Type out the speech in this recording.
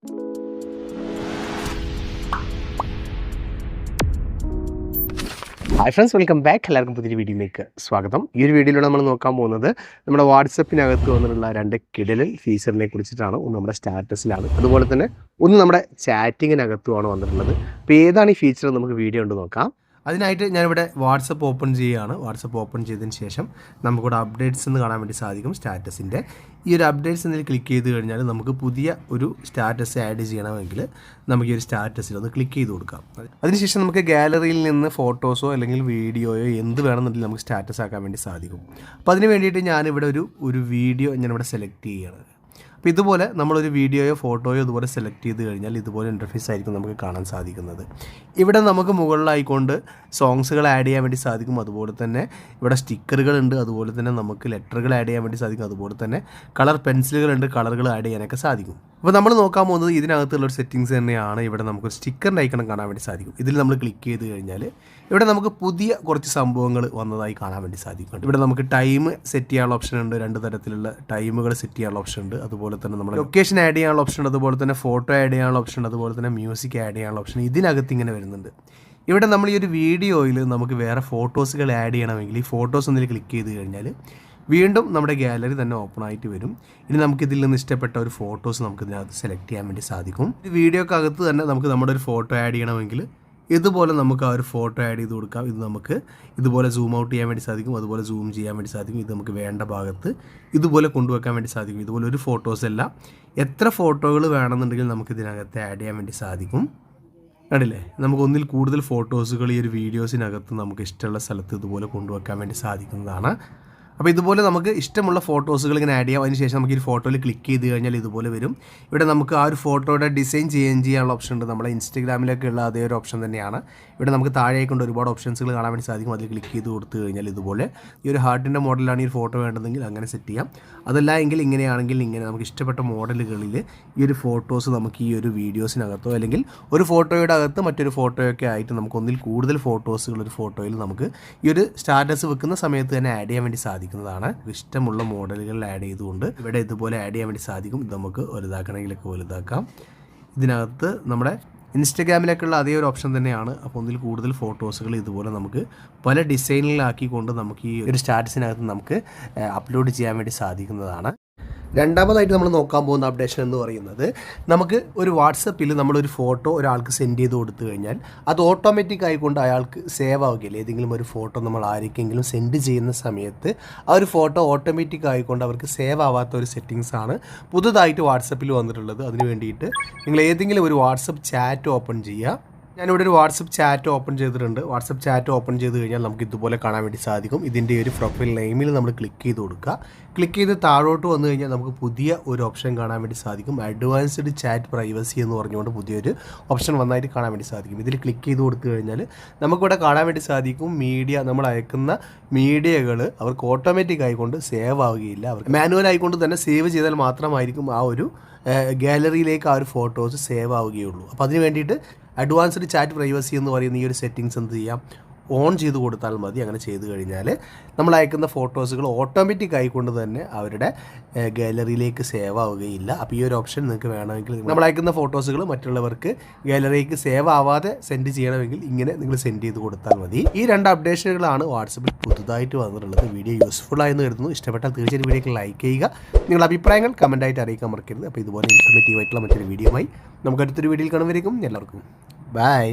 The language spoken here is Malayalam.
ഹായ് ഫ്രണ്ട്സ് വെൽക്കം ബാക്ക് എല്ലാവർക്കും പുതിയൊരു വീഡിയോയിലേക്ക് സ്വാഗതം. ഈ ഒരു വീഡിയോയിലൂടെ നമ്മൾ നോക്കാൻ പോകുന്നത് നമ്മുടെ വാട്സപ്പിനകത്ത് വന്നിട്ടുള്ള രണ്ട് കിടലിൽ ഫീച്ചറിനെ കുറിച്ചിട്ടാണ്. ഒന്ന് നമ്മുടെ സ്റ്റാറ്റസിലാണ്. അതുപോലെ തന്നെ ഒന്ന് നമ്മുടെ ചാറ്റിങ്ങിനകത്തുമാണ് വന്നിട്ടുള്ളത്. അപ്പോൾ ഏതാണ് ഈ ഫീച്ചർ നമുക്ക് വീഡിയോ ഉണ്ട് നോക്കാം. അതിനായിട്ട് ഞാനിവിടെ വാട്സപ്പ് ഓപ്പൺ ചെയ്യുകയാണ്. വാട്സപ്പ് ഓപ്പൺ ചെയ്തതിന് ശേഷം നമുക്കിവിടെ അപ്ഡേറ്റ്സ് എന്ന് കാണാൻ വേണ്ടി സാധിക്കും സ്റ്റാറ്റസിന്റെ. ഈ ഒരു അപ്ഡേറ്റ്സ് എന്നതിൽ ക്ലിക്ക് ചെയ്ത് കഴിഞ്ഞാൽ നമുക്ക് പുതിയ ഒരു സ്റ്റാറ്റസ് ആഡ് ചെയ്യണമെങ്കിൽ നമുക്ക് ഈ ഒരു സ്റ്റാറ്റസിൽ ഒന്ന് ക്ലിക്ക് ചെയ്ത് കൊടുക്കാം. അതിനുശേഷം നമുക്ക് ഗാലറിയിൽ നിന്ന് ഫോട്ടോസോ അല്ലെങ്കിൽ വീഡിയോയോ എന്ത് വേണമെന്നുണ്ടെങ്കിൽ നമുക്ക് സ്റ്റാറ്റസ് ആക്കാൻ വേണ്ടി സാധിക്കും. അപ്പോൾ അതിന് വേണ്ടിയിട്ട് ഞാനിവിടെ ഒരു ഒരു വീഡിയോ ഞാനിവിടെ സെലക്ട് ചെയ്യുകയാണ്. അപ്പോൾ ഇതുപോലെ നമ്മളൊരു വീഡിയോയോ ഫോട്ടോയോ ഇതുപോലെ സെലക്ട് ചെയ്ത് കഴിഞ്ഞാൽ ഇതുപോലെ ഇന്റർഫേസ് ആയിരിക്കും നമുക്ക് കാണാൻ സാധിക്കുന്നത്. ഇവിടെ നമുക്ക് മുകളിലായിക്കൊണ്ട് സോങ്സുകൾ ആഡ് ചെയ്യാൻ വേണ്ടി സാധിക്കും. അതുപോലെ തന്നെ ഇവിടെ സ്റ്റിക്കറുകൾ ഉണ്ട്. അതുപോലെ തന്നെ നമുക്ക് ലെറ്ററുകൾ ആഡ് ചെയ്യാൻ വേണ്ടി സാധിക്കും. അതുപോലെ തന്നെ കളർ പെൻസിലുകൾ ഉണ്ട്. കളറുകൾ ആഡ് ചെയ്യാനൊക്കെ സാധിക്കും. അപ്പോൾ നമ്മൾ നോക്കാൻ പോകുന്നത് ഇതിനകത്തുള്ള ഒരു സെറ്റിങ്സ് തന്നെയാണ് ഇവിടെ നമുക്ക് സ്റ്റിക്കറിന്റെ ഐക്കണം കാണാൻ വേണ്ടി സാധിക്കും. ഇതിൽ നമ്മൾ ക്ലിക്ക് ചെയ്ത് കഴിഞ്ഞാൽ ഇവിടെ നമുക്ക് പുതിയ കുറച്ച് സംഭവങ്ങൾ വന്നതായി കാണാൻ വേണ്ടി സാധിക്കും ഇവിടെ നമുക്ക് ടൈം സെറ്റ് ചെയ്യാനുള്ള ഓപ്ഷൻ ഉണ്ട്. രണ്ട് തരത്തിലുള്ള ടൈമുകൾ സെറ്റ് ചെയ്യാനുള്ള ഓപ്ഷൻ ഉണ്ട്. അതുപോലെ തന്നെ നമ്മുടെ ലൊക്കേഷൻ ആഡ് ചെയ്യാനുള്ള ഓപ്ഷൻ ഉണ്ട് അതുപോലെ തന്നെ ഫോട്ടോ ആഡ് ചെയ്യാനുള്ള ഓപ്ഷൻ ഉണ്ട് അതുപോലെ തന്നെ മ്യൂസിക് ആഡ് ചെയ്യാനുള്ള ഓപ്ഷൻ ഇതിനകത്ത് ഇങ്ങനെ വരുന്നുണ്ട്. ഇവിടെ നമ്മൾ ഈ ഒരു വീഡിയോയിൽ നമുക്ക് വേറെ ഫോട്ടോസുകൾ ആഡ് ചെയ്യണമെങ്കിൽ ഈ ഫോട്ടോസ് ഒന്നിൽ ക്ലിക്ക് ചെയ്ത് കഴിഞ്ഞാൽ വീണ്ടും നമ്മുടെ ഗാലറി തന്നെ ഓപ്പൺ ആയിട്ട് വരും. ഇനി നമുക്ക് ഇതിൽ നിന്ന് ഇഷ്ടപ്പെട്ട ഒരു ഫോട്ടോസ് നമുക്ക് ഇതിനകത്ത് സെലക്ട് ചെയ്യാൻ വേണ്ടി സാധിക്കും. ഈ വീഡിയോക്കകത്ത് തന്നെ നമുക്ക് നമ്മുടെ ഒരു ഫോട്ടോ ആഡ് ചെയ്യണമെങ്കിൽ ഇതുപോലെ നമുക്ക് ആ ഒരു ഫോട്ടോ ആഡ് ചെയ്ത് കൊടുക്കാം. ഇത് നമുക്ക് ഇതുപോലെ സൂം ഔട്ട് ചെയ്യാൻ വേണ്ടി സാധിക്കും. അതുപോലെ സൂം ചെയ്യാൻ വേണ്ടി സാധിക്കും. ഇത് നമുക്ക് വേണ്ട ഭാഗത്ത് ഇതുപോലെ കൊണ്ടുവെക്കാൻ വേണ്ടി സാധിക്കും. ഇതുപോലെ ഒരു ഫോട്ടോസ് എല്ലാം എത്ര ഫോട്ടോകൾ വേണമെന്നുണ്ടെങ്കിൽ നമുക്ക് ഇതിനകത്ത് ആഡ് ചെയ്യാൻ വേണ്ടി സാധിക്കും. കണ്ടില്ലേ? നമുക്ക് ഒന്നിൽ കൂടുതൽ ഫോട്ടോസുകൾ ഈ ഒരു വീഡിയോസിനകത്ത് നമുക്ക് ഇഷ്ടമുള്ള സ്ഥലത്ത് ഇതുപോലെ കൊണ്ടുവെക്കാൻ വേണ്ടി സാധിക്കുന്നതാണ്. അപ്പോൾ ഇതുപോലെ നമുക്ക് ഇഷ്ടമുള്ള ഫോട്ടോസുകൾ ഇങ്ങനെ ആഡ് ചെയ്യാം. അതിനുശേഷം നമുക്ക് ഈ ഫോട്ടോയിൽ ക്ലിക്ക് ചെയ്ത് കഴിഞ്ഞാൽ ഇതുപോലെ വരും. ഇവിടെ നമുക്ക് ആ ഒരു ഫോട്ടോയുടെ ഡിസൈൻ ചേഞ്ച് ചെയ്യാനുള്ള ഓപ്ഷൻ ഉണ്ട്. നമ്മുടെ ഇൻസ്റ്റഗ്രാമിലൊക്കെ ഉള്ള അതേ ഒരു ഓപ്ഷൻ തന്നെയാണ്. ഇവിടെ നമുക്ക് താഴേക്കൊണ്ട് ഒരുപാട് ഓപ്ഷൻസുകൾ കാണാൻ വേണ്ടി സാധിക്കും. അതിൽ ക്ലിക്ക് ചെയ്ത് കൊടുത്തു കഴിഞ്ഞാൽ ഇതുപോലെ. ഈ ഒരു ഹാർട്ടിന്റെ മോഡലാണ് ഈ ഫോട്ടോ വേണ്ടതെങ്കിൽ അങ്ങനെ സെറ്റ് ചെയ്യാം. അതല്ല എങ്കിൽ ഇങ്ങനെയാണെങ്കിൽ ഇങ്ങനെ നമുക്ക് ഇഷ്ടപ്പെട്ട മോഡലുകളിൽ ഈ ഒരു ഫോട്ടോസ് നമുക്ക് ഈ ഒരു വീഡിയോസിനകത്തോ അല്ലെങ്കിൽ ഒരു ഫോട്ടോയുടെ അകത്ത് മറ്റൊരു ഫോട്ടോയൊക്കെ ആയിട്ട് നമുക്ക് ഒന്നിൽ കൂടുതൽ ഫോട്ടോസുകൾ ഒരു ഫോട്ടോയിൽ നമുക്ക് ഈ ഒരു സ്റ്റാറ്റസ് വെക്കുന്ന സമയത്ത് തന്നെ ആഡ് ചെയ്യാൻ വേണ്ടി സാധിക്കുന്നതാണ് ഇഷ്ടമുള്ള മോഡലുകളിൽ ആഡ് ചെയ്തുകൊണ്ട് ഇവിടെ ഇതുപോലെ ആഡ് ചെയ്യാൻ വേണ്ടി സാധിക്കും. ഇത് നമുക്ക് വലുതാക്കണമെങ്കിലൊക്കെ വലുതാക്കാം ഇതിനകത്ത് നമ്മുടെ ഇൻസ്റ്റഗ്രാമിലേക്കുള്ള അതേ ഒരു ഓപ്ഷൻ തന്നെയാണ്. അപ്പോൾ ഒന്നിൽ കൂടുതൽ ഫോട്ടോസുകൾ ഇതുപോലെ നമുക്ക് പല ഡിസൈനിലാക്കിക്കൊണ്ട് നമുക്ക് ഈ ഒരു സ്റ്റാറ്റസിനകത്ത് നമുക്ക് അപ്ലോഡ് ചെയ്യാൻ വേണ്ടി സാധിക്കുന്നതാണ്. രണ്ടാമതായിട്ട് നമ്മൾ നോക്കാൻ പോകുന്ന അപ്ഡേഷൻ എന്ന് പറയുന്നത് നമുക്ക് ഒരു വാട്സപ്പിൽ നമ്മളൊരു ഫോട്ടോ ഒരാൾക്ക് സെൻഡ് ചെയ്ത് കൊടുത്തു കഴിഞ്ഞാൽ അത് ഓട്ടോമാറ്റിക് ആയിക്കൊണ്ട് അയാൾക്ക് സേവ് ആവുകയില്ല. ഏതെങ്കിലും ഒരു ഫോട്ടോ നമ്മൾ ആർക്കെങ്കിലും സെൻഡ് ചെയ്യുന്ന സമയത്ത് ആ ഒരു ഫോട്ടോ ഓട്ടോമാറ്റിക് ആയിക്കൊണ്ട് അവർക്ക് സേവ് ആവാത്ത ഒരു സെറ്റിങ്സ് ആണ് പുതുതായിട്ട് വാട്സപ്പിൽ വന്നിട്ടുള്ളത്. അതിന് വേണ്ടിയിട്ട് നിങ്ങൾ ഏതെങ്കിലും ഒരു വാട്സപ്പ് ചാറ്റ് ഓപ്പൺ ചെയ്യുക. ഞാനിവിടെ ഒരു വാട്സപ്പ് ചാറ്റ് ഓപ്പൺ ചെയ്തിട്ടുണ്ട്. വാട്സപ്പ് ചാറ്റ് ഓപ്പൺ ചെയ്ത് കഴിഞ്ഞാൽ നമുക്ക് ഇതുപോലെ കാണാൻ വേണ്ടി സാധിക്കും. ഇതിന്റെ ഒരു പ്രൊഫൈൽ നെയിമിൽ നമ്മൾ ക്ലിക്ക് ചെയ്ത് കൊടുക്കുക. ക്ലിക്ക് ചെയ്ത് താഴോട്ട് വന്നു കഴിഞ്ഞാൽ നമുക്ക് പുതിയ ഒരു ഓപ്ഷൻ കാണാൻ വേണ്ടി സാധിക്കും. അഡ്വാൻസ്ഡ് ചാറ്റ് പ്രൈവസി എന്ന് പറഞ്ഞുകൊണ്ട് പുതിയൊരു ഓപ്ഷൻ വന്നായിട്ട് കാണാൻ വേണ്ടി സാധിക്കും. ഇതിൽ ക്ലിക്ക് ചെയ്ത് കൊടുത്തു കഴിഞ്ഞാൽ നമുക്കിവിടെ കാണാൻ വേണ്ടി സാധിക്കും മീഡിയ നമ്മൾ അയക്കുന്ന മീഡിയകൾ അവർക്ക് ഓട്ടോമാറ്റിക് ആയിക്കൊണ്ട് സേവ് ആവുകയില്ല. അവർ മാനുവൽ ആയിക്കൊണ്ട് തന്നെ സേവ് ചെയ്താൽ മാത്രമായിരിക്കും ആ ഒരു ഗാലറിയിലേക്ക് ആ ഒരു ഫോട്ടോസ് സേവ് ആവുകയുള്ളൂ. അപ്പോൾ അതിന് വേണ്ടിയിട്ട് അഡ്വാൻസ്ഡ് ചാറ്റ് പ്രൈവസി എന്ന് പറയുന്ന ഈ ഒരു സെറ്റിങ്സ് എന്ത് ചെയ്യാം? ഓൺ ചെയ്ത് കൊടുത്താൽ മതി. അങ്ങനെ ചെയ്ത് കഴിഞ്ഞാൽ നമ്മൾ അയക്കുന്ന ഫോട്ടോസുകൾ ഓട്ടോമാറ്റിക് ആയിക്കൊണ്ട് തന്നെ അവരുടെ ഗാലറിയിലേക്ക് സേവ് ആവുകയില്ല. അപ്പോൾ ഈ ഒരു ഓപ്ഷൻ നിങ്ങൾക്ക് വേണമെങ്കിൽ നമ്മൾ അയക്കുന്ന ഫോട്ടോസുകൾ മറ്റുള്ളവർക്ക് ഗാലറിയിലേക്ക് സേവ് ആവാതെ സെൻഡ് ചെയ്യണമെങ്കിൽ ഇങ്ങനെ നിങ്ങൾ സെൻഡ് ചെയ്ത് കൊടുത്താൽ മതി. ഈ രണ്ട് അപ്ഡേഷനുകളാണ് വാട്സപ്പിൽ പുതുതായിട്ട് വന്നിട്ടുള്ളത്. വീഡിയോ യൂസ്ഫുൾ ആയെന്ന് കരുതുന്നു. ഇഷ്ടപ്പെട്ടാൽ തീർച്ചയായും വീഡിയോക്ക് ലൈക്ക് ചെയ്യുക. നിങ്ങളുടെ അഭിപ്രായങ്ങൾ കമന്റായിട്ട് അറിയിക്കാൻ മറക്കരുത്. അപ്പോൾ ഇതുപോലെ ഇൻഫർമേറ്റീവ് ആയിട്ടുള്ള മറ്റൊരു വീഡിയോയുമായി നമുക്ക് അടുത്തൊരു വീഡിയോയിൽ കാണുമ്പോഴേക്കും എല്ലാവർക്കും. ബൈ